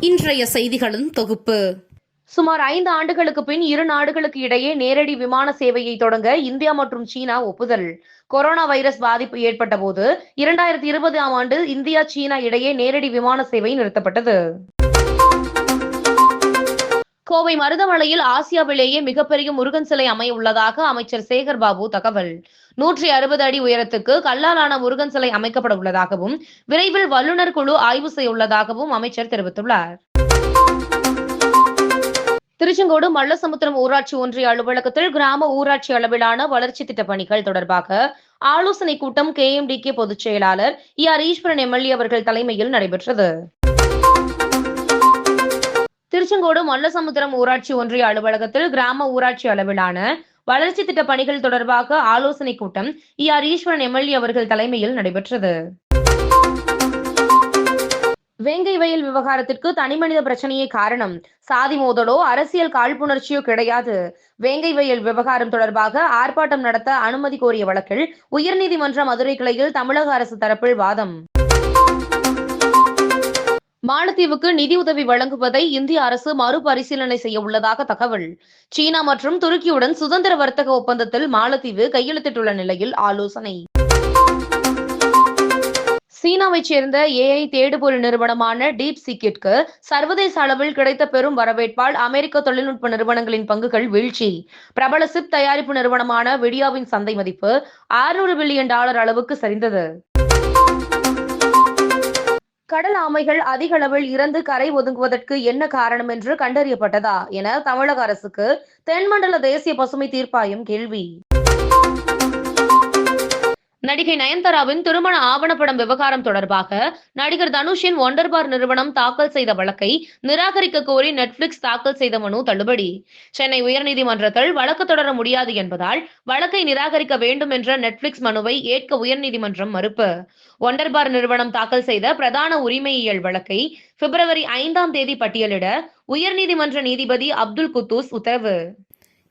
இன்றைய செய்திகளின் தொகுப்பு. சுமார் ஐந்து ஆண்டுகளுக்கு பின் இரு நாடுகளுக்கு இடையே நேரடி விமான சேவையை தொடங்க இந்தியா மற்றும் சீனா ஒப்புதல். கொரோனா வைரஸ் பாதிப்பு ஏற்பட்ட போது இரண்டாயிரத்தி இருபதாம் ஆண்டு இந்தியா சீனா இடையே நேரடி விமான சேவை நிறுத்தப்பட்டது. கோவை மருதமலையில் ஆசியாவிலேயே மிகப்பெரிய முருகன் சிலை அமைய உள்ளதாக அமைச்சர் சேகர் பாபு தகவல். நூற்றி அறுபது அடி உயரத்துக்கு கல்லாலான முருகன் சிலை அமைக்கப்பட உள்ளதாகவும் விரைவில் வல்லுநர் குழு ஆய்வு செய்ய உள்ளதாகவும் அமைச்சர் தெரிவித்துள்ளார். திருச்செங்கோடு மல்லசமுத்திரம் ஊராட்சி ஒன்றிய அலுவலகத்தில் கிராம ஊராட்சி அளவிலான வளர்ச்சி திட்ட பணிகள் தொடர்பாக ஆலோசனை கூட்டம் கே எம் டி கே பொதுச் செயலாளர் இ ஆர் ஈஸ்வரன் எம்எல்ஏ அவர்கள் தலைமையில் நடைபெற்றது. திருச்செங்கோடு மல்லசமுத்திரம் ஊராட்சி ஒன்றிய அலுவலகத்தில் கிராம ஊராட்சி அளவிலான வளர்ச்சி திட்ட பணிகள் தொடர்பாக ஆலோசனை கூட்டம் இ ஆர் ஈஸ்வரன் எம்எல்ஏ அவர்கள் தலைமையில் நடைபெற்றது. வேங்கை வயல் விவகாரத்திற்கு தனிமனித பிரச்சனையே காரணம். சாதி மோதலோ அரசியல் காழ்ப்புணர்ச்சியோ கிடையாது. வேங்கை வயல் விவகாரம் தொடர்பாக ஆர்ப்பாட்டம் நடத்த அனுமதி கோரிய வழக்கில் உயர்நீதிமன்ற மதுரை கிளையில் தமிழக அரசு தரப்பில் வாதம். மாலத்தீவுக்கு நிதியுதவி வழங்குவதை இந்திய அரசு மறுபரிசீலனை செய்ய உள்ளதாக தகவல். சீனா மற்றும் துருக்கியுடன் சுதந்திர வர்த்தக ஒப்பந்தத்தில் மாலத்தீவு கையெழுத்திட்டுள்ள நிலையில் ஆலோசனை. சீனாவைச் சேர்ந்த ஏஐ தேடுபொருள் நிறுவனமான டீப் சீக்கிற்கு சர்வதேச அளவில் கிடைத்த பெரும் வரவேற்பால் அமெரிக்க தொழில்நுட்ப நிறுவனங்களின் பங்குகள் வீழ்ச்சி. பிரபல சிப் தயாரிப்பு நிறுவனமான விடியாவின் சந்தை மதிப்பு 600 பில்லியன் டாலர் அளவுக்கு சரிந்தது. கடல் ஆமைகள் அதிக அளவில் இறந்து கரை ஒதுங்குவதற்கு என்ன காரணம் என்று கண்டறியப்பட்டதா என தமிழக அரசுக்கு தென்மண்டல தேசிய பசுமை தீர்ப்பாயம் கேள்வி. நடிகை நயன்தாராவின் திருமண ஆவணப்படம் விவகாரம் தொடர்பாக நடிகர் தனுஷின் ஒண்டர்பார் நிறுவனம் தாக்கல் செய்த வழக்கை நிராகரிக்க கோரி நெட்ஃபிளிக்ஸ் தாக்கல் செய்த மனு தள்ளுபடி. சென்னை உயர்நீதிமன்றத்தில் வழக்கு தொடர முடியாது என்பதால் வழக்கை நிராகரிக்க வேண்டும் என்ற நெட்ஃபிளிக்ஸ் மனுவை ஏற்க உயர்நீதிமன்றம் மறுப்பு. ஒண்டர்பார் நிறுவனம் தாக்கல் செய்த பிரதான உரிமையியல் வழக்கை பிப்ரவரி ஐந்தாம் தேதி பட்டியலிட உயர்நீதிமன்ற நீதிபதி அப்துல் குத்தூஸ் உத்தரவு.